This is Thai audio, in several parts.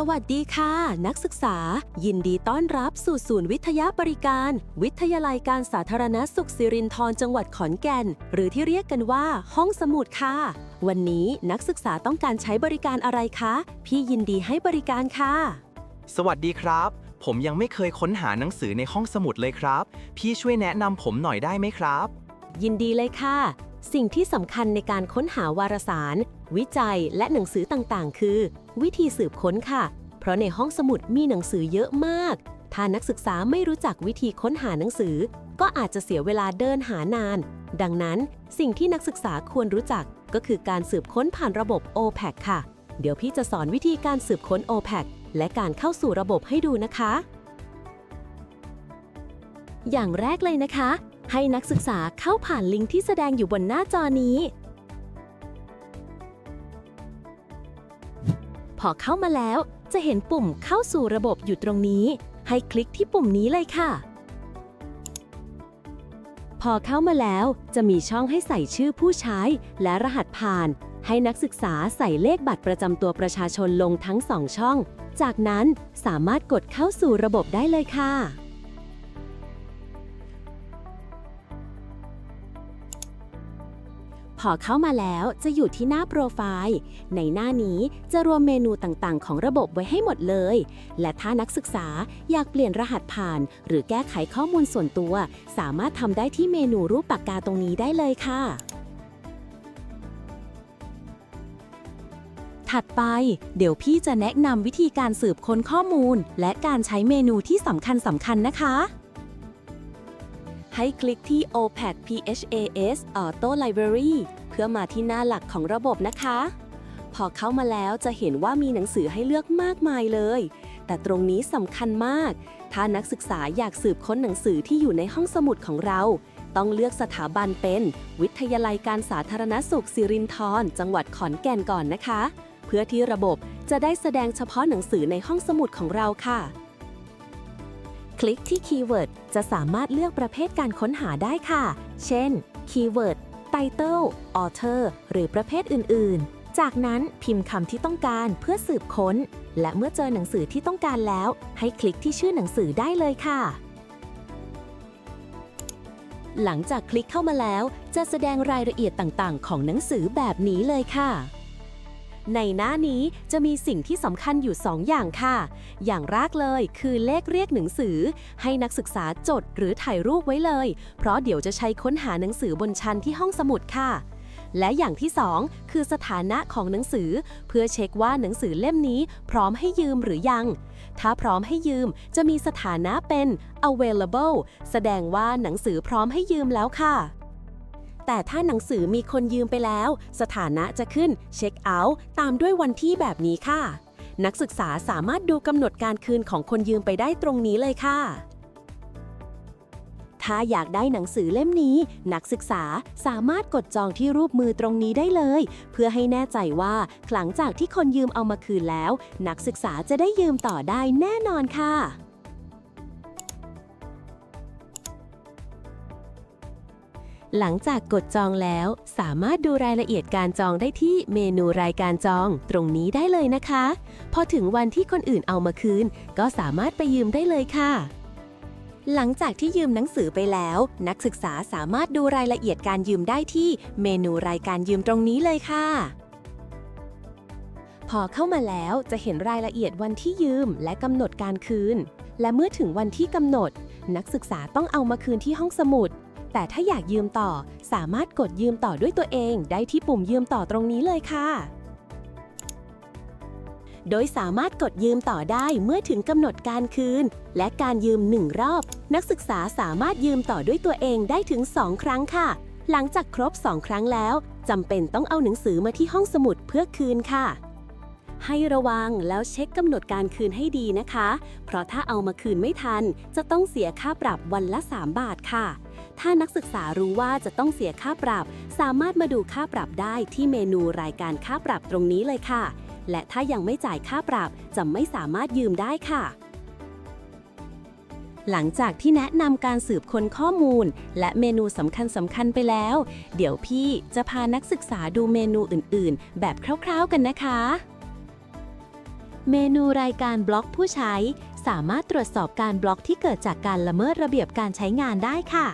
สวัสดีค่ะ นักศึกษา ยินดีต้อนรับสู่ศูนย์วิทยาบริการ วิทยาลัยการสาธารณสุขสิรินธรจังหวัดขอนแก่น หรือที่เรียกกันว่า ห้องสมุดค่ะ วันนี้นักศึกษาต้องการใช้บริการอะไรคะ พี่ยินดีให้บริการค่ะ สวัสดีครับ ผมยังไม่เคยค้นหาหนังสือในห้องสมุดเลยครับ พี่ช่วยแนะนำผมหน่อยได้ไหมครับ ยินดีเลยค่ะ สิ่งที่สำคัญในการค้นหาวารสาร วิจัยและหนังสือต่างๆ คือ วิธีสืบค้นค่ะ เพราะในห้องสมุดมีหนังสือเยอะมาก ถ้านักศึกษาไม่รู้จักวิธีค้นหาหนังสือ ก็อาจจะเสียเวลาเดินหานาน ดังนั้นสิ่งที่นักศึกษาควรรู้จักก็คือการสืบค้นผ่านระบบ OPAC ค่ะ เดี๋ยวพี่จะสอนวิธีการสืบค้น OPAC และการเข้าสู่ระบบให้ดูนะคะ อย่างแรกเลยนะคะ ให้นักศึกษาเข้าผ่านลิงก์ที่แสดงอยู่บนหน้าจอนี้ พอเข้ามาแล้วจะเห็นปุ่มเข้าสู่ระบบอยู่ตรงนี้ ให้คลิกที่ปุ่มนี้เลยค่ะ พอเข้ามาแล้วจะมีช่องให้ใส่ชื่อผู้ใช้และรหัสผ่าน ให้นักศึกษาใส่เลขบัตรประจำตัวประชาชนลงทั้งสองช่อง จากนั้นสามารถกดเข้าสู่ระบบได้เลยค่ะ พอเข้ามาแล้วจะอยู่ที่หน้าโปรไฟล์ ในหน้านี้จะรวมเมนูต่างๆ ของระบบไว้ให้หมดเลย และถ้านักศึกษาอยากเปลี่ยนรหัสผ่าน หรือแก้ไขข้อมูลส่วนตัว สามารถทำได้ที่เมนูรูปปากกาตรงนี้ได้เลยค่ะ ถัดไป เดี๋ยวพี่จะแนะนำวิธีการสืบค้นข้อมูล และการใช้เมนูที่สำคัญสำคัญนะคะ ให้คลิกที่ OPAC PHAS Auto Library เพื่อมาที่หน้าหลักของระบบนะคะ พอเข้ามาแล้วจะเห็นว่ามีหนังสือให้เลือกมากมายเลย แต่ตรงนี้สำคัญมาก ถ้านักศึกษาอยากสืบค้นหนังสือที่อยู่ในห้องสมุดของเรา ต้องเลือกสถาบันเป็น วิทยาลัยการสาธารณสุขสิรินธรจังหวัดขอนแก่นก่อนนะคะ เพื่อที่ระบบจะได้แสดงเฉพาะหนังสือในห้องสมุดของเราค่ะ คลิกที่คีย์เวิร์ดจะสามารถเลือกประเภทการค้นหาได้ค่ะ เช่น คีย์เวิร์ด Title Author หรือประเภทอื่น ๆ จากนั้นพิมพ์คำที่ต้องการเพื่อสืบค้น และเมื่อเจอหนังสือที่ต้องการแล้ว ให้คลิกที่ชื่อหนังสือได้เลยค่ะ หลังจากคลิกเข้ามาแล้ว จะแสดงรายละเอียดต่าง ๆ ของหนังสือแบบนี้เลยค่ะ ในหน้านี้จะมีสิ่งที่สำคัญอยู่ 2 อย่างค่ะ อย่างแรกเลยคือเลขเรียกหนังสือ ให้นักศึกษาจดหรือถ่ายรูปไว้เลย เพราะเดี๋ยวจะใช้ค้นหาหนังสือบนชั้นที่ห้องสมุดค่ะและอย่างที่ 2 คือสถานะของหนังสือ เพื่อเช็คว่าหนังสือเล่มนี้พร้อมให้ยืมหรือยัง ถ้าพร้อมให้ยืมจะมีสถานะเป็น available แสดงว่าหนังสือพร้อมให้ยืมแล้วค่ะ แต่ถ้าหนังสือมีคนยืมไปแล้ว สถานะจะขึ้นเช็คเอาท์ตามด้วยวันที่แบบนี้ค่ะ นักศึกษาสามารถดูกำหนดการคืนของคนยืมไปได้ตรงนี้เลยค่ะ ถ้าอยากได้หนังสือเล่มนี้ นักศึกษาสามารถกดจองที่รูปมือตรงนี้ได้เลย เพื่อให้แน่ใจว่าหลังจากที่คนยืมเอามาคืนแล้ว นักศึกษาจะได้ยืมต่อได้แน่นอนค่ะ หลังจากกดจองแล้ว สามารถดูรายละเอียดการจองได้ที่เมนูรายการจองตรงนี้ได้เลยนะคะ พอถึงวันที่คนอื่นเอามาคืน ก็สามารถไปยืมได้เลยค่ะ หลังจากที่ยืมหนังสือไปแล้ว นักศึกษาสามารถดูรายละเอียดการยืมได้ที่เมนูรายการยืมตรงนี้เลยค่ะ พอเข้ามาแล้วจะเห็นรายละเอียดวันที่ยืมและกำหนดการคืน และเมื่อถึงวันที่กำหนด นักศึกษาต้องเอามาคืนที่ห้องสมุด แต่ถ้าอยากยืมต่อ สามารถกดยืมต่อด้วยตัวเอง ได้ที่ปุ่มยืมต่อตรงนี้เลยค่ะ โดยสามารถกดยืมต่อได้เมื่อถึงกำหนดการคืน และการยืมหนึ่งรอบ นักศึกษาสามารถยืมต่อด้วยตัวเองได้ถึง 2 ครั้งค่ะ หลังจากครบ 2 ครั้งแล้วจำเป็นต้องเอาหนังสือมาที่ห้องสมุดเพื่อคืนค่ะให้ระวังแล้วเช็คกำหนดการคืนให้ดีนะคะ เพราะถ้าเอามาคืนไม่ทัน จะต้องเสียค่าปรับวันละ 3 บาทค่ะ ถ้านักศึกษารู้ว่าจะต้องเสียค่าปรับ สามารถมาดูค่าปรับได้ที่เมนูรายการค่าปรับตรงนี้เลยค่ะ และถ้ายังไม่จ่ายค่าปรับจะไม่สามารถยืมได้ค่ะ หลังจากที่แนะนำการสืบค้นข้อมูล และเมนูสำคัญสำคัญไปแล้ว เดี๋ยวพี่จะพานักศึกษาดูเมนูอื่น ๆ แบบคร่าว ๆ กันนะคะ เมนูรายการบล็อกผู้ใช้สามารถตรวจสอบการบล็อกที่เกิดจากการละเมิดระเบียบการใช้งานได้ค่ะ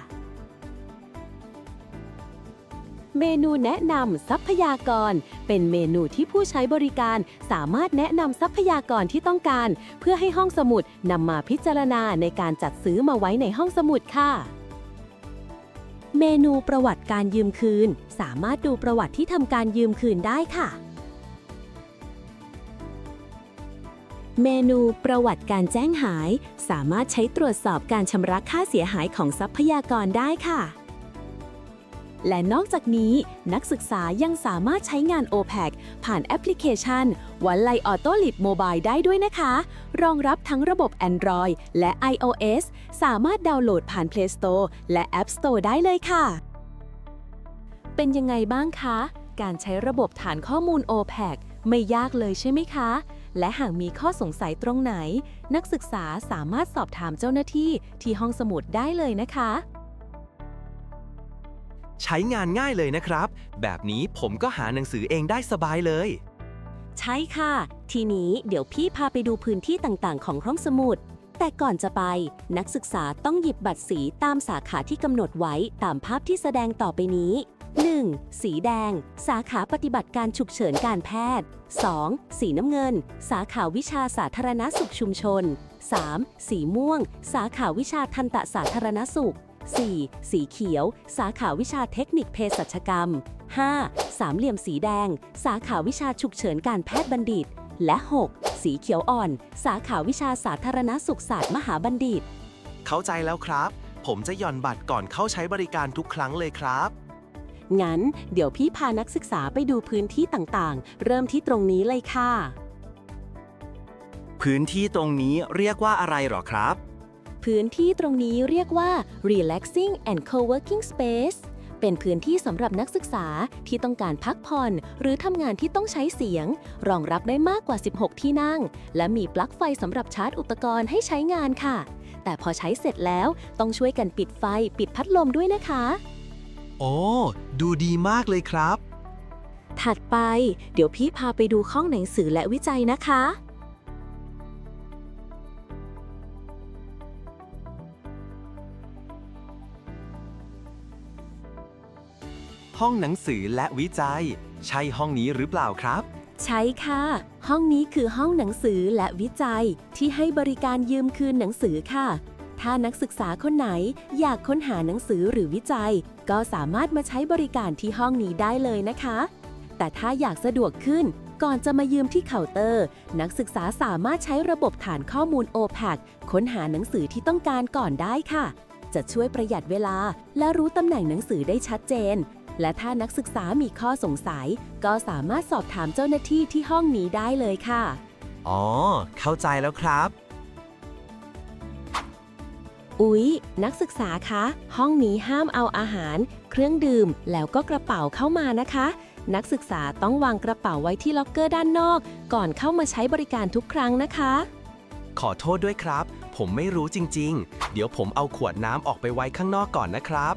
เมนูแนะนำทรัพยากร เป็นเมนูที่ผู้ใช้บริการสามารถแนะนำทรัพยากรที่ต้องการ เพื่อให้ห้องสมุดนำมาพิจารณาในการจัดซื้อมาไว้ในห้องสมุดค่ะ เมนูประวัติการยืมคืน สามารถดูประวัติที่ทำการยืมคืนได้ค่ะ เมนูประวัติการแจ้งหาย สามารถใช้ตรวจสอบการชำระค่าเสียหายของทรัพยากรได้ค่ะ และนอกจากนี้นักศึกษายังสามารถใช้งาน OPAC ผ่านแอปพลิเคชันวันไลออโต้ลิ b โมบายได้ด้วยนะคะ รองรับทั้งระบบ Android และ iOS สามารถดาวน์โหลดผ่าน Play Store และ App Store ได้เลยค่ะ เป็นยังไงบ้างคะ การใช้ระบบฐานข้อมูล OPAC ไม่ยากเลยใช่ไหมคะ และหากมีข้อสงสัยตรงไหน นักศึกษาสามารถสอบถามเจ้าหน้าที่ที่ห้องสมุดได้เลยนะคะ ใช้งานง่ายเลยนะครับ แบบนี้ผมก็หาหนังสือเองได้สบายเลย ใช่ค่ะ ทีนี้เดี๋ยวพี่พาไปดูพื้นที่ต่างๆ ของห้องสมุด แต่ก่อนจะไป นักศึกษาต้องหยิบบัตรสีตามสาขาที่กำหนดไว้ตามภาพที่แสดงต่อไปนี้ 1. สีแดง สาขาปฏิบัติการฉุกเฉินการแพทย์ 2. สีน้ำเงิน สาขาวิชาสาธารณสุขชุมชน 3. สีม่วง สาขาวิชาทันตสาธารณสุข 4. สีเขียว สาขาวิชาเทคนิคเภสัชกรรม 5. สามเหลี่ยมสีแดง สาขาวิชาฉุกเฉินการแพทย์บัณฑิต และ 6. สีเขียวอ่อน สาขาวิชาสาธารณสุขศาสตร์มหาบัณฑิต เข้าใจแล้วครับ ผมจะหย่อนบัตรก่อนเข้าใช้บริการทุกครั้งเลยครับ งั้น เดี๋ยวพี่พานักศึกษาไปดูพื้นที่ต่างๆ เริ่มที่ตรงนี้เลยค่ะ พื้นที่ตรงนี้เรียกว่าอะไรหรอครับ พื้นที่ตรงนี้เรียกว่า relaxing and co-working space เป็นพื้นที่สำหรับนักศึกษาที่ต้องการพักผ่อน หรือทำงานที่ต้องใช้เสียง รองรับได้มากกว่า 16 ที่นั่ง และมีปลั๊กไฟสำหรับชาร์จอุปกรณ์ให้ใช้งานค่ะ แต่พอใช้เสร็จแล้วต้องช่วยกันปิดไฟปิดพัดลมด้วยนะคะ โอ้ดูดีมากเลยครับ ถัดไป เดี๋ยวพี่พาไปดูห้องหนังสือและวิจัยนะคะ ห้องหนังสือและวิจัย ใช่ห้องนี้หรือเปล่าครับ ใช่ค่ะ ห้องนี้คือห้องหนังสือและวิจัยที่ให้บริการยืมคืนหนังสือค่ะ ถ้านักศึกษาคนไหนอยากค้นหาหนังสือหรือวิจัย ก็สามารถมาใช้บริการที่ห้องนี้ได้เลยนะคะ แต่ถ้าอยากสะดวกขึ้นก่อนจะมายืมที่เคาน์เตอร์ นักศึกษาสามารถใช้ระบบฐานข้อมูล OPAC ค้นหาหนังสือที่ต้องการก่อนได้ค่ะ จะช่วยประหยัดเวลาและรู้ตำแหน่งหนังสือได้ชัดเจน และถ้านักศึกษามีข้อสงสัย ก็สามารถสอบถามเจ้าหน้าที่ที่ห้องนี้ได้เลยค่ะ อ๋อ เข้าใจแล้วครับ อุ๊ย นักศึกษาคะ ห้องนี้ห้ามเอาอาหาร เครื่องดื่ม แล้วก็กระเป๋าเข้ามานะคะ นักศึกษาต้องวางกระเป๋าไว้ที่ล็อกเกอร์ด้านนอก ก่อนเข้ามาใช้บริการทุกครั้งนะคะ ขอโทษด้วยครับ ผมไม่รู้จริง ๆ เดี๋ยวผมเอาขวดน้ำออกไปไว้ข้างนอกก่อนนะครับ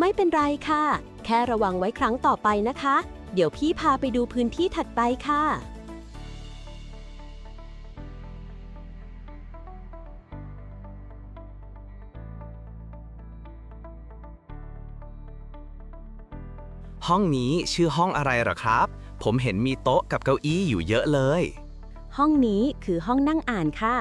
ไม่เป็นไรค่ะ แค่ระวังไว้ครั้งต่อไปนะคะ เดี๋ยวพี่พาไปดูพื้นที่ถัดไปค่ะ ห้องนี้ชื่อห้องอะไรเหรอครับ ผมเห็นมีโต๊ะกับเก้าอี้อยู่เยอะเลย ห้องนี้คือห้องนั่งอ่านค่ะ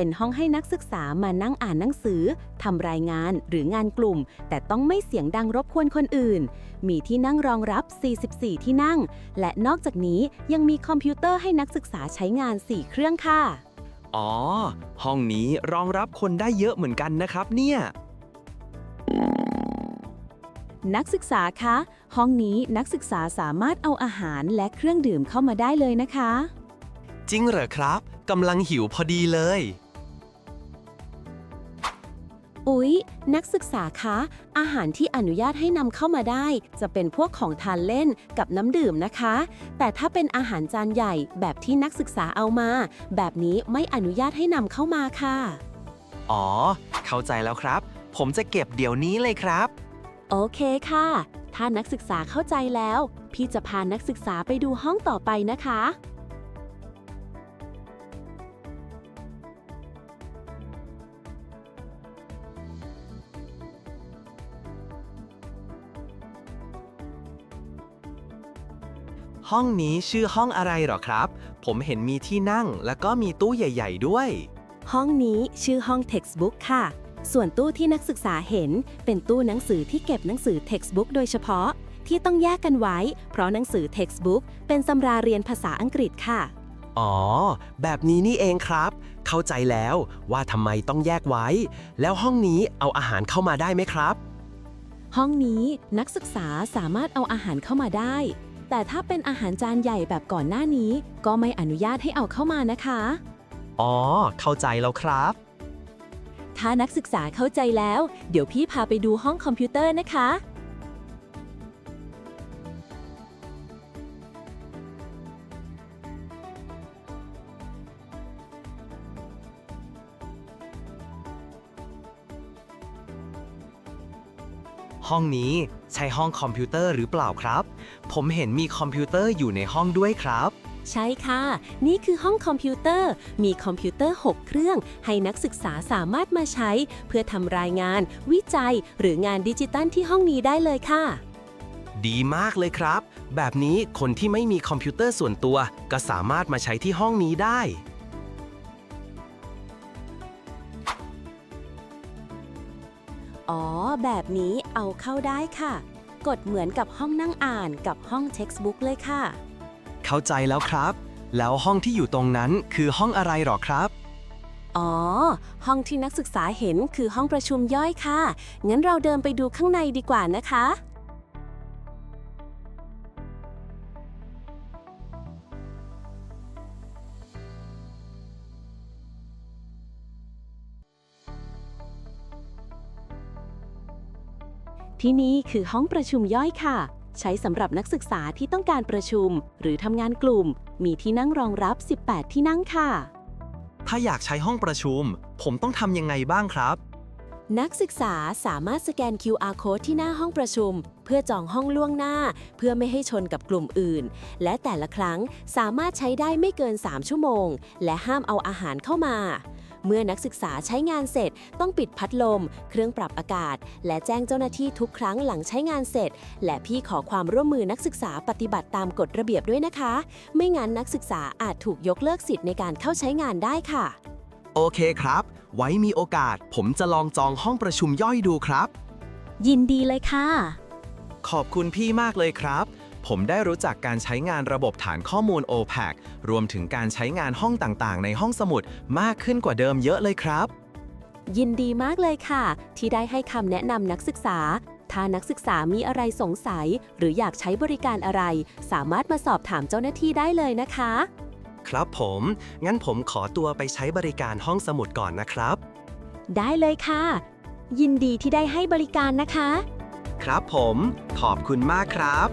เป็นห้องให้นักศึกษามานั่งอ่านหนังสือทำรายงานหรืองานกลุ่ม แต่ต้องไม่เสียงดังรบกวนคนอื่น มีที่นั่งรองรับ 44 ที่นั่ง และนอกจากนี้ยังมีคอมพิวเตอร์ให้นักศึกษาใช้งาน 4 เครื่องค่ะ อ๋อ ห้องนี้รองรับคนได้เยอะเหมือนกันนะครับเนี่ยนักศึกษาคะ ห้องนี้นักศึกษาสามารถเอาอาหารและเครื่องดื่มเข้ามาได้เลยนะคะ จริงเหรอครับกำลังหิวพอดีเลย อุ๊ย นักศึกษาคะ อาหารที่อนุญาตให้นำเข้ามาได้ จะเป็นพวกของทานเล่นกับน้ำดื่มนะคะ แต่ถ้าเป็นอาหารจานใหญ่แบบที่นักศึกษาเอามา แบบนี้ไม่อนุญาตให้นำเข้ามาค่ะ อ๋อ เข้าใจแล้วครับ ผมจะเก็บเดี๋ยวนี้เลยครับ โอเคค่ะ ถ้านักศึกษาเข้าใจแล้ว พี่จะพานักศึกษาไปดูห้องต่อไปนะคะ ห้องนี้ชื่อห้องอะไรหรอครับ ผมเห็นมีที่นั่งแล้วก็มีตู้ใหญ่ ๆ ด้วย ห้องนี้ชื่อห้อง Textbook ค่ะ ส่วนตู้ที่นักศึกษาเห็น เป็นตู้หนังสือที่เก็บหนังสือ Textbook โดยเฉพาะ ที่ต้องแยกกันไว้ เพราะหนังสือ Textbook เป็นตำราเรียนภาษาอังกฤษค่ะ อ๋อ แบบนี้นี่เองครับ เข้าใจแล้วว่าทำไมต้องแยกไว้ แล้วห้องนี้เอาอาหารเข้ามาได้ไหมครับห้องนี้นักศึกษาสามารถเอาอาหารเข้ามาได้ แต่ถ้าเป็นอาหารจานใหญ่แบบก่อนหน้านี้ ก็ไม่อนุญาตให้เอาเข้ามานะคะ อ๋อ เข้าใจแล้วครับ ถ้านักศึกษาเข้าใจแล้ว เดี๋ยวพี่พาไปดูห้องคอมพิวเตอร์นะคะ ห้องนี้ใช่ห้องคอมพิวเตอร์หรือเปล่าครับ ผมเห็นมีคอมพิวเตอร์อยู่ในห้องด้วยครับ ใช่ค่ะ นี่คือห้องคอมพิวเตอร์ มีคอมพิวเตอร์ 6 เครื่อง ให้นักศึกษาสามารถมาใช้ เพื่อทำรายงาน วิจัย หรืองานดิจิตัลที่ห้องนี้ได้เลยค่ะ ดีมากเลยครับ แบบนี้คนที่ไม่มีคอมพิวเตอร์ส่วนตัว ก็สามารถมาใช้ที่ห้องนี้ได้ อ๋อ แบบนี้เอาเข้าได้ค่ะ กดเหมือนกับห้องนั่งอ่านกับห้อง Textbook เลยค่ะ เข้าใจแล้วครับ แล้วห้องที่อยู่ตรงนั้นคือห้องอะไรหรอครับ อ๋อ ห้องที่นักศึกษาเห็นคือห้องประชุมย่อยค่ะ งั้นเราเดินไปดูข้างในดีกว่านะคะ ที่นี่คือห้องประชุมย่อยค่ะ ใช้สำหรับนักศึกษาที่ต้องการประชุม หรือทำงานกลุ่ม มีที่นั่งรองรับ 18 ที่นั่งค่ะ ถ้าอยากใช้ห้องประชุม ผมต้องทำยังไงบ้างครับ นักศึกษาสามารถสแกน QR code ที่หน้าห้องประชุม เพื่อจองห้องล่วงหน้า เพื่อไม่ให้ชนกับกลุ่มอื่น และแต่ละครั้งสามารถใช้ได้ไม่เกิน 3 ชั่วโมง และห้ามเอาอาหารเข้ามา เมื่อนักศึกษาใช้งานเสร็จ ต้องปิดพัดลม เครื่องปรับอากาศ และแจ้งเจ้าหน้าที่ทุกครั้งหลังใช้งานเสร็จ และพี่ขอความร่วมมือนักศึกษาปฏิบัติตามกฎระเบียบด้วยนะคะ ไม่งั้นนักศึกษาอาจถูกยกเลิกสิทธิ์ในการเข้าใช้งานได้ค่ะ โอเคครับ ไว้มีโอกาส ผมจะลองจองห้องประชุมย่อยดูครับ ยินดีเลยค่ะ ขอบคุณพี่มากเลยครับ ผมได้รู้จักการใช้งานระบบฐานข้อมูล OPAC รวมถึงการใช้งานห้องต่างๆ ในห้องสมุดมากขึ้นกว่าเดิมเยอะเลยครับ ยินดีมากเลยค่ะ ที่ได้ให้คำแนะนำนักศึกษา ถ้านักศึกษามีอะไรสงสัย หรืออยากใช้บริการอะไร สามารถมาสอบถามเจ้าหน้าที่ได้เลยนะคะ ครับผม งั้นผมขอตัวไปใช้บริการห้องสมุดก่อนนะครับ ได้เลยค่ะ ยินดีที่ได้ให้บริการนะคะ ครับผม ขอบคุณมากครับ